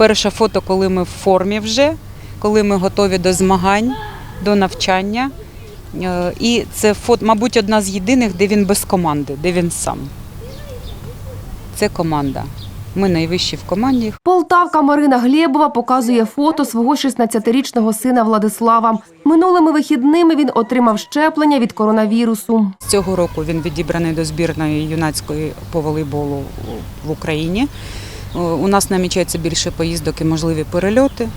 Перше фото, коли ми в формі вже, коли ми готові до змагань, до навчання. Е, І це фото, мабуть, одна з єдиних, де він без команди, де він сам. Це команда. Ми найвищі в команді. Полтавка Марина Глєбова показує фото свого 16-річного сина Владислава. Минулими вихідними він отримав щеплення від коронавірусу. З цього року він відібраний до збірної юнацької по волейболу в Україні. Е, У нас намічається більше поїздок і можливі перельоти.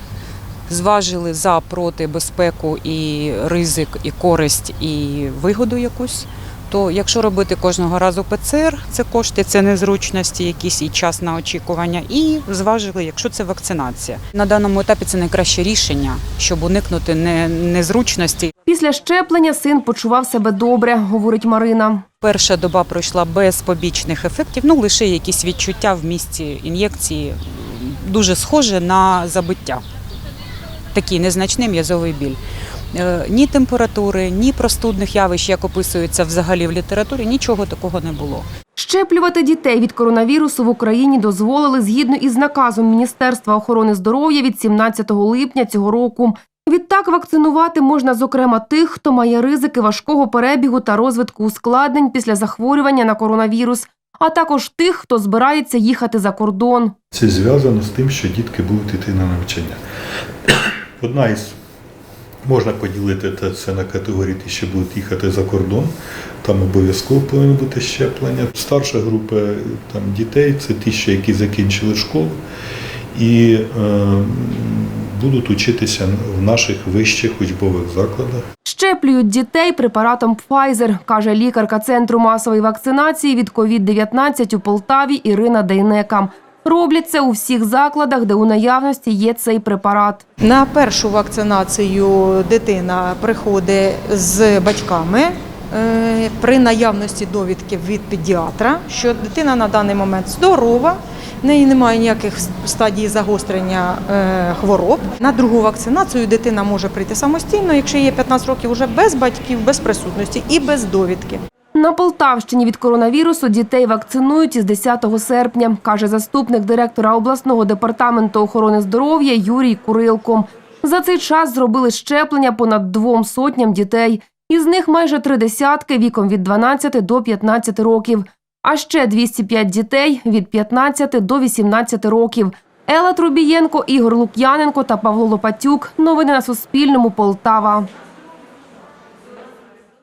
Зважили за проти безпеку і ризик, і користь, і вигоду якусь. То якщо робити кожного разу ПЦР, це кошти, це незручності, якісь і час на очікування. І зважили, якщо це вакцинація. На даному етапі це найкраще рішення, щоб уникнути незручності Після щеплення син почував себе добре, говорить Марина. Перша доба пройшла без побічних ефектів, ну лише якісь відчуття в місці ін'єкції, дуже схоже на забиття. Такий незначний м'язовий біль. Е, Ні температури, ні простудних явищ, як описується взагалі в літературі, нічого такого не було. Щеплювати дітей від коронавірусу в Україні дозволили згідно із наказом Міністерства охорони здоров'я від 17 липня цього року. Відтак вакцинувати можна, зокрема, тих, хто має ризики важкого перебігу та розвитку ускладнень після захворювання на коронавірус, а також тих, хто збирається їхати за кордон. Це зв'язано з тим, що дітки будуть йти на навчання. Одна із можна поділити це на категорії ті, що будуть їхати за кордон. Там обов'язково повинно бути щеплення. Старша група там, дітей це ті, що які закінчили школу і е, будуть учитися в наших вищих учбових закладах. Щеплюють дітей препаратом Pfizer, каже лікарка Центру масової вакцинації від COVID-19 у Полтаві Ірина Дейнека. Роблять це у всіх закладах, де у наявності є цей препарат. На першу вакцинацію дитина приходить з батьками е, при наявності довідки від педіатра, що дитина на даний момент здорова, в неї немає ніяких стадій загострення е, хвороб. На другу вакцинацію дитина може прийти самостійно, якщо є 15 років, вже без батьків, без присутності і без довідки. На Полтавщині від коронавірусу дітей вакцинують із 10 серпня, каже заступник директора обласного департаменту охорони здоров'я Юрій Курилко. За цей час зробили щеплення понад двом сотням дітей. Із них майже три десятки віком від 12 до 15 років. А ще 205 дітей від 15 до 18 років. Ела Трубієнко, Ігор Лук'яненко та Павло Лопатюк. Новини на Суспільному. Полтава.